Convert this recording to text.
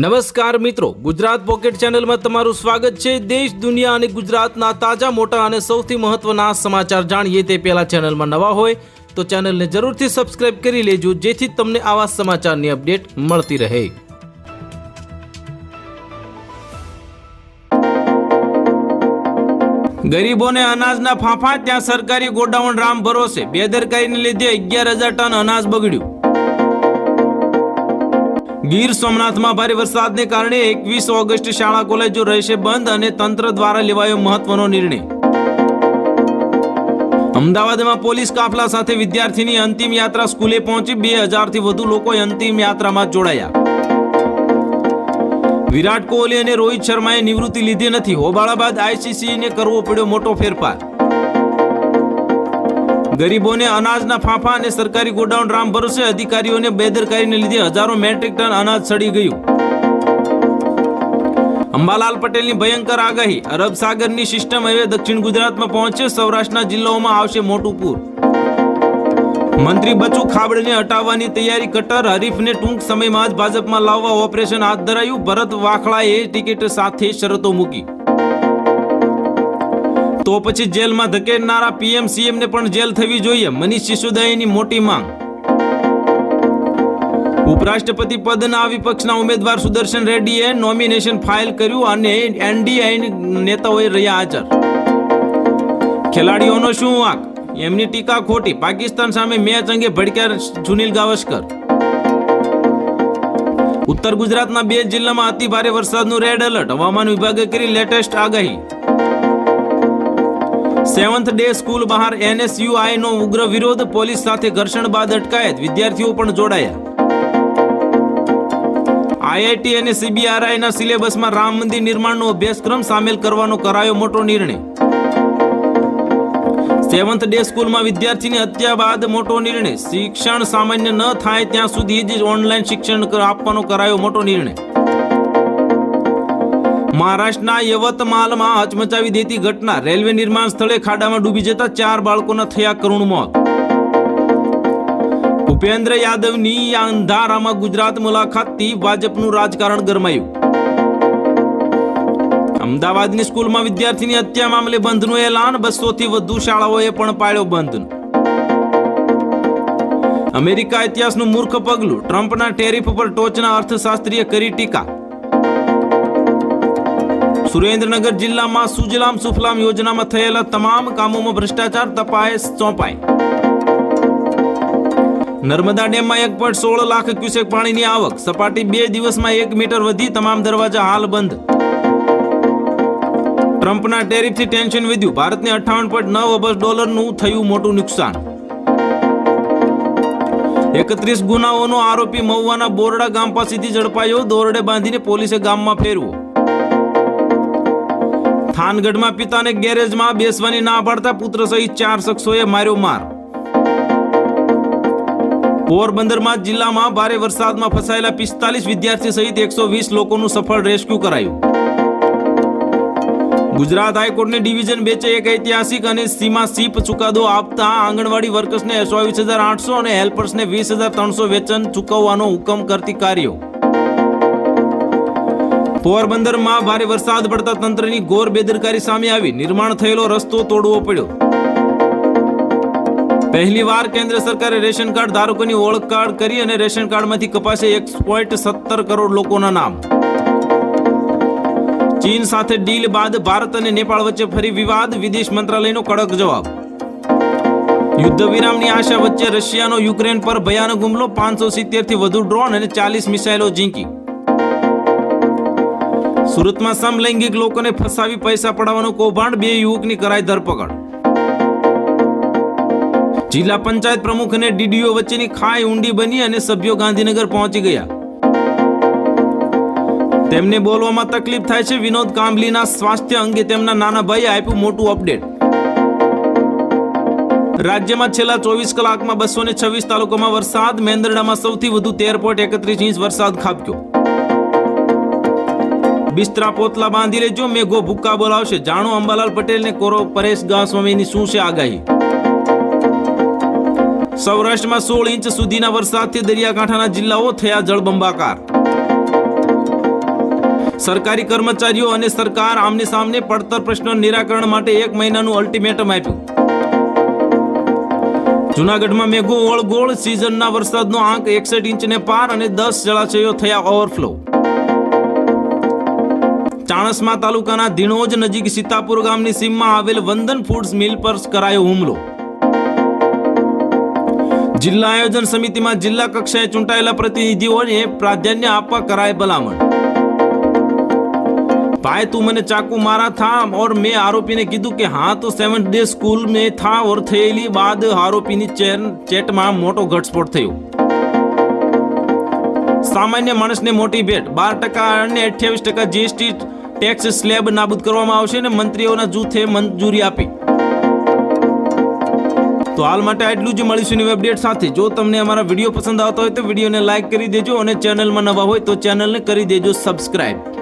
નમસ્કાર મિત્રો, ગુજરાત પોકેટ ચેનલમાં તમારું સ્વાગત છે. દેશ, દુનિયા અને ગુજરાતના તાજા, મોટા અને સૌથી મહત્વના સમાચાર જાણીએ તે પહેલા ચેનલમાં નવા હોય તો ચેનલને જરૂરથી સબસ્ક્રાઇબ કરી લેજો, જેથી તમને આવા સમાચારની અપડેટ મળતી રહે. ગરીબોને અનાજના ફાંફા, ત્યાં સરકારી ગોડાઉન રામ ભરોસે. બેદરકારીને લીધે અગિયાર હજાર ટન અનાજ બગડ્યું. ગીર સોમનાથમાં ભારે વરસાદને કારણે એકવીસ ઓગસ્ટ શાળા કોલેજો રહેશે બંધ અને તંત્ર દ્વારા લેવાયો મહત્વનો નિર્ણય. અમદાવાદમાં પોલીસ કાફલા સાથે વિદ્યાર્થીની અંતિમ યાત્રા સ્કૂલે પહોંચી બે હજારથી વધુ લોકો અંતિમ યાત્રામાં જોડાયા. વિરાટ કોહલી અને રોહિત શર્માએ નિવૃત્તિ લીધી નથી. હોબાળા બાદ આઈસીસીને કરવો પડ્યો મોટો ફેરફાર. ગરીબોને અનાજના ફાંફા અને સરકારી ગોડાઉન રામ ભરોસે અધિકારીઓને બેદરકારીને લીધે હજારો મેટ્રિક ટન અનાજ સડી ગયું. અંબાલાલ પટેલની ભયંકર આગાહી. અરબ સાગરની સિસ્ટમ હવે દક્ષિણ ગુજરાતમાં પહોંચશે સૌરાષ્ટ્રના જિલ્લાઓમાં આવશે મોટું પૂર. મંત્રી બચુ ખાબડને હટાવવાની તૈયારી કટર હરીફને ટૂંક સમયમાં જ ભાજપમાં લાવવા ઓપરેશન હાથ ધરાયું. ભરત વાખળાએ ટિકિટ સાથે શરતો મૂકી. તો પછી જેલમાં ધકેડનારા પીએમ, સીએમને પણ જેલ થવી જોઈએ, મનીષ સિસોદિયાની મોટી માંગ. ઉપરાષ્ટ્રપતિ પદના વિપક્ષના ઉમેદવાર સુદર્શન રેડ્ડીએ નોમિનેશન ફાઇલ કર્યું અને એનડીએ નેતાઓએ રહ્યા હાજર. ખેલાડીઓનો શું વાંક? એમની ટીકા ખોટી, પાકિસ્તાન સામે મેચ અંગે ભડક્યા સુનિલ ગાવસ્કર. ઉત્તર ગુજરાતના બે જિલ્લામાં અતિ ભારે વરસાદનું રેડ એલર્ટ હવામાન વિભાગે કરી લેટેસ્ટ આગાહી. સેવન્થ ડે સ્કૂલ બહાર એનએસયુઆઈ નો ઉગ્ર વિરોધ પોલીસ સાથે ઘર્ષણ બાદ અટકાયત. વિદ્યાર્થીઓ પણ જોડાયા. આઈઆઈટી અને સીબીઆરઆઈ ના સિલેબસમાં રામ મંદિર નિર્માણનો અભ્યાસક્રમ સામેલ કરવાનો કરાયો મોટો નિર્ણય. સેવન્થ ડે સ્કૂલમાં વિદ્યાર્થીની હત્યા બાદ મોટો નિર્ણય. શિક્ષણ સામાન્ય ન થાય ત્યાં સુધી જ ઓનલાઈન શિક્ષણ આપવાનો કરાયો મોટો નિર્ણય. મહારાષ્ટ્રના યવતમાલમાં હચમચાવી દેતી ઘટના. રેલવે નિર્માણ સ્થળે ખાડામાં ડૂબી જતા ચાર બાળકોના થયા કરુણ મોત. ભૂપેન્દ્ર યાદવની અંધારામાં ગુજરાત મુલાકાતથી ભાજપનું રાજકારણ ગરમાયું. અમદાવાદની સ્કૂલમાં વિદ્યાર્થીની હત્યા મામલે બંધનું એલાન, બસોથી વધુ શાળાઓએ પણ પાળ્યો બંધ અમેરિકા ઇતિહાસનું મૂર્ખ પગલું, ટ્રમ્પના ટેરિફ પર ટોચના અર્થશાસ્ત્રીએ કરી ટીકા. સુરેન્દ્રનગર જિલ્લામાં સુજલામ સુફલામ યોજનામાં થયેલા તમામ કામોમાં ભ્રષ્ટાચાર તપાય સોંપાય નર્મદા ડેમમાં એક પોઈન્ટ સોળ લાખ ક્યુસેક પાણીની આવક. સપાટી બે દિવસમાં એક મીટર વધી તમામ દરવાજા હાલ બંધ. ટ્રમ્પના ટેરિફથી ટેન્શન વધ્યું. ભારતને અઠાવન પોઈન્ટ નવ અબજ ડોલરનું થયું મોટું નુકસાન. એકત્રીસ ગુનાઓનો આરોપી મહુવાના બોરડા ગામ પાસેથી ઝડપાયો. દોરડે બાંધીને પોલીસે ગામમાં ફેરવો. થાનગઢમાં પિતાને ગેરેજમાં બેસવાની ના પાડતા પુત્ર સહિત ચાર શખ્સોએ માર્યો માર. પોરબંદરમાં જિલ્લામાં ભારે વરસાદમાં ફસાયેલા પિસ્તાલીસ વિદ્યાર્થી સહિત એકસો વીસ લોકોનું સફળ રેસ્ક્યુ કરાયું. ગુજરાત હાઈકોર્ટની ડિવિઝન બેચે એક ઐતિહાસિક અને સીમા સીપ ચુકાદો આપતા આંગણવાડી વર્કર્સને ચોવીસ હજાર આઠસો અને હેલ્પર્સને વીસ હજાર ત્રણસો વેતન ચૂકવવાનો હુકમ કરતી કાર્યો. પોરબંદરમાં ભારે વરસાદ પડતા તંત્રની ઘોર બેદરકારી સામે આવી. નિર્માણ થયેલો રસ્તો તોડવો પડ્યો. પહેલી વાર કેન્દ્ર સરકારે રેશન કાર્ડ ધારકોની ઓળખ કાર્ડ કરી અને રેશન કાર્ડમાંથી કપાશે એક પોઈન્ટ સત્તર કરોડ લોકોના નામ. ચીન સાથે ડીલ બાદ ભારત અને નેપાળ વચ્ચે ફરી વિવાદ, વિદેશ મંત્રાલયનો કડક જવાબ. યુદ્ધ વિરામની આશા વચ્ચે રશિયાનો યુક્રેન પર ભયાનક હુમલો, પાંચસો સિત્તેરથી વધુ ડ્રોન અને ચાલીસ મિસાઇલો ઝીંકી. સુરતમાં સમલૈંગિક લોકોને ફસાવી પૈસા પડાવવાનો કૌભાંડ, બે યુવકની કરાઈ ધરપકડ. જિલ્લા પંચાયત પ્રમુખ અને ડીડીઓ વચ્ચેની ખાઈ ઊંડી બની અને સભ્યો ગાંધીનગર પહોંચી ગયા. તેમને બોલવામાં તકલીફ થાય છે. વિનોદ કાંબલીના સ્વાસ્થ્ય અંગે તેમના નાના ભાઈએ આપ્યું મોટું અપડેટ. રાજ્યમાં છેલ્લા ચોવીસ કલાકમાં બસો ને છવ્વીસ તાલુકામાં વરસાદ. મેંદરડામાં સૌથી વધુ તેર પોઈન્ટ એકત્રીસ ઇંચ વરસાદ ખાબક્યો. બિસ્તરા પોતલા બાંધી લેજો, મેઘો ભૂક્કા બોલાવશે. જાણો અંબાલાલ પટેલ ને કોરો પરેશ ગાસ્વામીની શું છે આગાહી? સૌરાષ્ટ્રમાં સોળ ઇંચ સુધીના વરસાદથી દરિયાકાંઠાના જિલ્લાઓ થયા જળબંબાકાર. સરકારી કર્મચારીઓ અને સરકાર આમને સામને પડતર પ્રશ્નો નિરાકરણ માટે એક મહિનાનું અલ્ટિમેટમ આપ્યું. જુનાગઢમાં મેઘો ઓળગોળ, સિઝનના વરસાદનો આંક એકસઠ ઇંચને પાર અને દસ જળાશયો થયા ઓવરફ્લો. ચાણસ્મા તાલુકાના ધીણોજ નજીક સીતાપુર ગામની સીમમાં આવેલ વંદન ફૂડ્સ મિલ પર કરાયો હુમલો. જિલ્લા આયોજન સમિતિમાં જિલ્લા કક્ષાએ ચૂંટાયેલા પ્રતિનિધિઓને પ્રાધાન્ય આપવા કરાય ભલામણ. ભાઈ તું મને ચાકુ મારા થા ઓર મેં આરોપીને કીધું કે હા, તો સેવન્થ ડે સ્કૂલ મેં થા ઓર થયેલી બાદ આરોપીની ચેટમાં મોટો ઘટસ્ફોટ થયો. સામાન્ય માણસને મોટી ભેટ, બાર ટકા અને અઠ્યાવીસ ટકા જીએસટી ટેક્સ સ્લેબ નાબૂદ કરવામાં આવશે અને મંત્રીઓના જૂથે મંજૂરી આપી. તો હાલ માટે આટલું જ મળીશું નવી અપડેટ સાથે. જો તમને અમારા વીડિયો પસંદ આવતો હોય તો વિડીયોને લાઇક કરી દેજો અને ચેનલમાં નવા હોય તો ચેનલને કરી દેજો સબસ્ક્રાઇબ